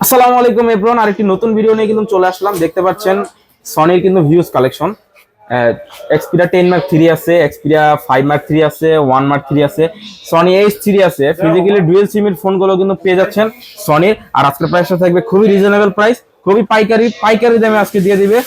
আসসালামু আলাইকুম এব্রন আরেকটি নতুন ভিডিও নিয়ে কিন্তু চলে আসলাম। দেখতে পাচ্ছেন সনির কিন্তু views collection Xperia ten Mark three আছে এক্সপিরিয়া ফাইভ মার্ক থ্রি আছে ওয়ান মার্ক থ্রি আছে সনি এইচ থ্রি আছে। ফিজিক্যালি ডুয়েল সিমের ফোনগুলো কিন্তু পেয়ে যাচ্ছেন সনির আর আজকের প্রাইসটা থাকবে খুবই রিজনেবল প্রাইস খুবই পাইকারি পাইকারি দামে আজকে দিয়ে দিবে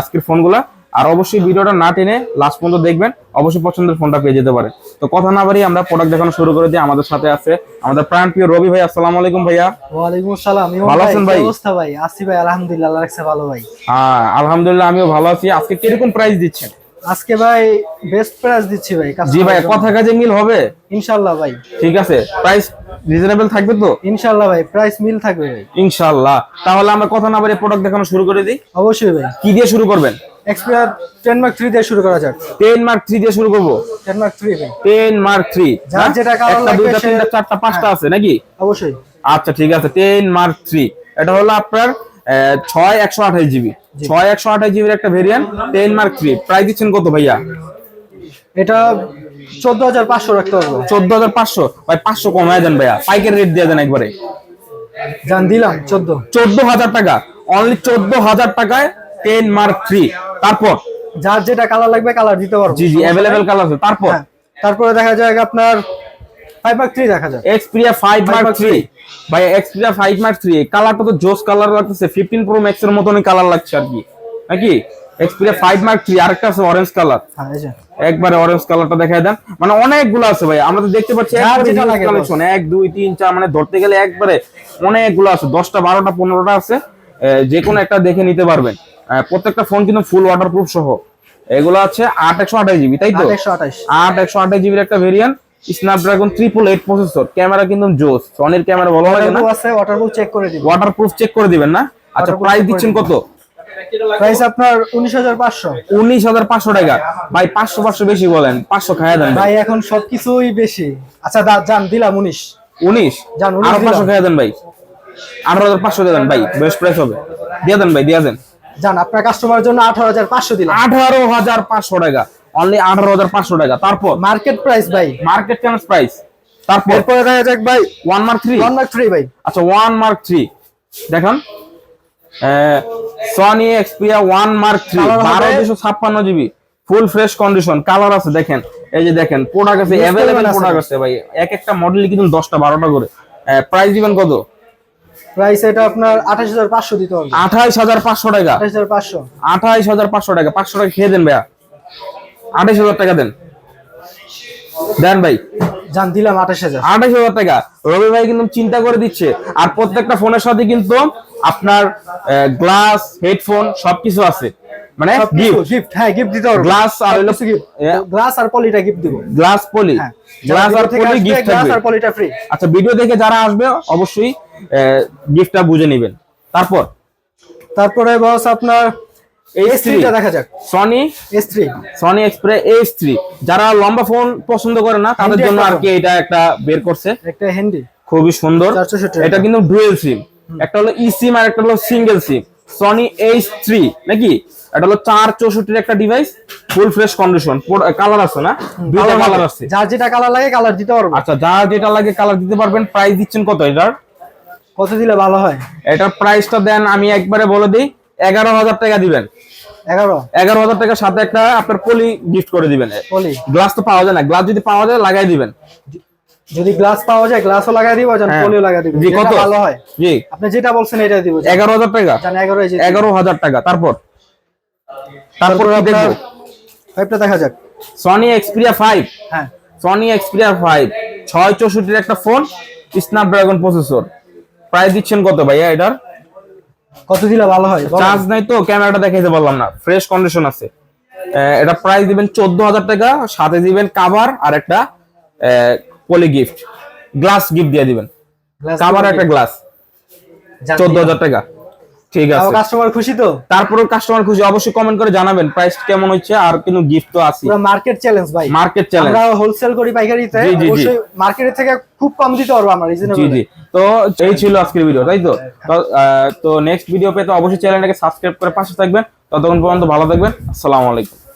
আজকের ফোনগুলা আর অবশ্যই ভিডিওটা না টেনে লাস্ট পর্যন্ত দেখবেন। অবশ্যই পছন্দের ফোনটা পেয়ে যেতে পারে তো কথা না বাড়িয়ে আমরা প্রোডাক্ট দেখানো শুরু করে দিই। আমাদের সাথে আছে আমাদের প্রাণ প্রিয় রবি ভাই আসসালামু আলাইকুম ভাইয়া। ওয়ালাইকুম আসসালাম। ভালো আছেন ভাই? অবস্থা ভাই? আসি ভাই আলহামদুলিল্লাহ আল্লাহ রাখছে ভালো ভাই। হ্যাঁ আলহামদুলিল্লাহ আমিও ভালো আছি। আজকে কীরকম প্রাইস দিচ্ছেন? আজকে ভাই বেস্ট প্রাইস দিচ্ছি ভাই জি ভাই কথা কাজে মিল হবে? ইনশাআল্লাহ ভাই। ঠিক আছে প্রাইস রিজনেবল থাকবে তো? ইনশাআল্লাহ ভাই প্রাইস মিল থাকবে ভাই। ইনশাআল্লাহ। তাহলে আমরা কথা না বাড়িয়ে প্রোডাক্ট দেখানো শুরু করে দিই। অবশ্যই ভাই। কি দিয়ে শুরু করবেন? এক্সপিরিয়ার টেন মার্ক থ্রি দিয়ে শুরু করা যাক। টেন মার্ক থ্রি দিয়ে শুরু করব। টেন মার্ক থ্রি ভাই। টেন মার্ক থ্রি যার যেটা একটা লাগবে দুইটা তিনটা চারটা পাঁচটা আছে নাকি? অবশ্যই। আচ্ছা ঠিক আছে। টেন মার্ক থ্রি এটা হলো আপনার আহ, ছয় একশো আঠাশ জিবি। ছয় একশো আঠাশ জিবির একটা variant ten Mark three price দিচ্ছেন কত ভাইয়া? এটা চোদ্দ হাজার পাঁচশো রাখতে পারব। চোদ্দ হাজার পাঁচশো? ভাই পাঁচশো কমায় দেন ভাইয়া। পাইকারি রেট দিয়ে দেন একবারে। জান দিলাম চোদ্দ। চোদ্দ হাজার টাকা। অনলি চোদ্দ হাজার টাকায় টেন মার্ক থ্রি তারপর? যার যেটা কালার লাগবে কালার দিতে পারব। জি জি অ্যাভেলেবেল কালার আছে। তারপর? হ্যাঁ। তারপরে দেখা যাক আপনার ফাইভ মার্ক থ্রি দেখা যাক Xperia five mark Mark three ভাই এক্সপিরিয়া ফাইভ মার্ক থ্রি কালারটা তো জোস কালার লাগতেছে। ফিফটিন প্রো ম্যাক্স এর মতনই কালার লাগছে আর কি। নাকি? এক্সপিরিয়া ফাইভ মার্ক থ্রি আরেকটা আছে অরেঞ্জ কালার হ্যাঁ যে। একবারে অরেঞ্জ কালারটা দেখাই দেন। মানে অনেকগুলো আছে ভাই আমরা তো দেখতে পাচ্ছি collection, এক দুই তিন চার মানে ধরতে গেলে একবারে অনেকগুলো আছে। দশটা বারোটা পনেরোটা আছে। আহ, যে কোনো একটা দেখে নিতে পারবেন। প্রত্যেকটা ফোন কিন্তু ফুল ওয়াটারপ্রুফ সহ। এগুলো আছে আট একশো আঠাশ জিবি তাই তো? একশো আঠাশ। আট একশো আঠাশ জিবির একটা variant Snapdragon triple eight processor camera কিন্তু জোস সনির ক্যামেরা ভালো লাগে না? ওয়াটারপ্রুফ চেক করে দিব ওয়াটারপ্রুফ চেক করে দিবেন না? আচ্ছা প্রাইস দিচ্ছেন কত? প্রাইস আপনার টাকা। ভাই পাঁচশো পাঁচশো বেশি বলেন দেন ভাই। এখন সবকিছুই বেশি। আচ্ছা দিলাম উনিশ। উনিশ? যান, 19 আরও দিলাম। পাঁচশো খাইয়া দেন ভাই। দেন বেস্ট প্রাইস হবে। দিয়ে দেন ভাই দিয়ে দেন। যান আপনার কাস্টমার জন্য আঠারো হাজার পাঁচশো দিলাম। আঠারো হাজার পাঁচশো টাকা। অনলি আঠারো হাজার পাঁচশো টাকা। তারপর? মার্কেট প্রাইস ভাই। মার্কেট চ্যালেঞ্জ প্রাইস তারপর? এরপরে দেখা যাক ভাই। One Mark three one Mark three ভাই। আচ্ছা ওয়ান মার্ক থ্রি দেখেন। Sony Xperia one Mark three বারো দুশো ছাপ্পান্ন GB full fresh condition colour আছে দেখেন। এই যে দেখেন প্রোডাক্ট আছে অ্যাভেলেবেল প্রোডাক্ট আছে। ভাই। এক একটা মডেল কিন্তু দশটা বারোটা করে। প্রাইস দিবেন কত? প্রাইস এটা আপনার আঠাশ হাজার পাঁচশো দিতে হবে। আঠাইশ হাজার পাঁচশো টাকা। আঠাশ হাজার পাঁচশো। আঠাইশ হাজার পাঁচশো টাকা পাঁচশো টাকা খেয়ে দেন ভাইয়া। আঠাইশ হাজার টাকা দেন। দেন ভাই। যান দিলাম আঠাশ হাজার। আঠাশ হাজার টাকা। রবি ভাই কিন্তু চিন্তা করে দিচ্ছে। আর প্রত্যেকটা ফোনের সাথে কিন্তু আপনার গ্লাস হেডফোন সবকিছু আছে। মানে গিফট গিফট হ্যাঁ গিফট দিতে হবে। গ্লাস আর হলো গ্লাস আর পলিটা গিফট দিব। Glass poly. হ্যাঁ। গ্লাস আর পলি গিফট গ্লাস আর পলিটা ফ্রি আচ্ছা ভিডিও দেখে যারা আসবে অবশ্যই গিফটটা বুঝে নেবেন। তারপর? তারপরে বস আপনার দেখা যাক। Sony Sony Xperia S three যারা লম্বা ফোন পছন্দ করে না তাদের জন্য একটা আর কি এটা একটা বের করছে। একটা হ্যান্ডি খুবই সুন্দর। এটা কিন্তু ডুয়েল সিম একটা হলো ই সিম আর একটা হলো single SIM Sony H three নাকি? এটা হলো চার চৌষট্টির একটা device full fresh condition colour আছে না? দুইটা কালার আছে। যেটা কালার লাগে কালার দিতে আচ্ছা যা যেটা লাগে কালার দিতে পারবেন। প্রাইস দিচ্ছেন কত এটার? কত দিলে ভালো হয়? এটার প্রাইসটা দেন আমি একবারে বলে দিই এগারো হাজার টাকা দিবেন। এগারো? এগারো হাজার টাকার সাথে একটা আপনার পলি গিফট করে দিবেন। পলি? গ্লাস তো পাওয়া যায় না গ্লাস যদি পাওয়া যায় লাগাই দিবেন। যদি গ্লাস পাওয়া যায় গ্লাসও লাগাই দিব জান হ্যাঁ। পলিও লাগাই দিব। জি কত? ভালো হয়। জি। আপনি যেটা বলছেন এটা দিব। এগারো হাজার টাকা? জান এগারো এই যে এগারো হাজার টাকা তারপর? তারপর দেখব? ফাইভটা দেখা যাক। সনি এক্সপিরিয়া ফাইভ হ্যাঁ। সনি এক্সপিরিয়া ফাইভ ছয় চৌষট্টির একটা ফোন স্ন্যাপড্রাগন প্রসেসর প্রাইস দিচ্ছেন কত ভাইয়া এটার? কত দিলে ভালো হয়? চার্জ নাই তো ক্যামেরাটা দেখাইতে বললাম না। ফ্রেশ কন্ডিশন আছে। এটা প্রাইস দিবেন চোদ্দ হাজার টাকা সাথে দিবেন কাভার আর একটা পলি গিফট গ্লাস গিফট দিয়ে দিবেন। কভার একটা গ্লাস চোদ্দ। হাজার টাকা। ঠিক আছে। কাস্টমার খুশি তো? তারপরে কাস্টমার খুশি অবশ্যই কমেন্ট করে জানাবেন প্রাইস কেমন হচ্ছে আর কিন্তু গিফট তো আছে। পুরো মার্কেট চ্যালেঞ্জ ভাই। মার্কেট চ্যালেঞ্জ আমরা হোলসেল করি পাইকারিতে। অবশ্যই মার্কেটের থেকে খুব কম দিতে পারব আমরা রিজনেবল জি। তো এই ছিল আজকের ভিডিও তাই তো? আহ, তো নেক্সট ভিডিও পেতে অবশ্যই চ্যানেলটাকে সাবস্ক্রাইব করে পাশে থাকবেন। ততক্ষণ পর্যন্ত ভালো থাকবেন। আসসালামু আলাইকুম।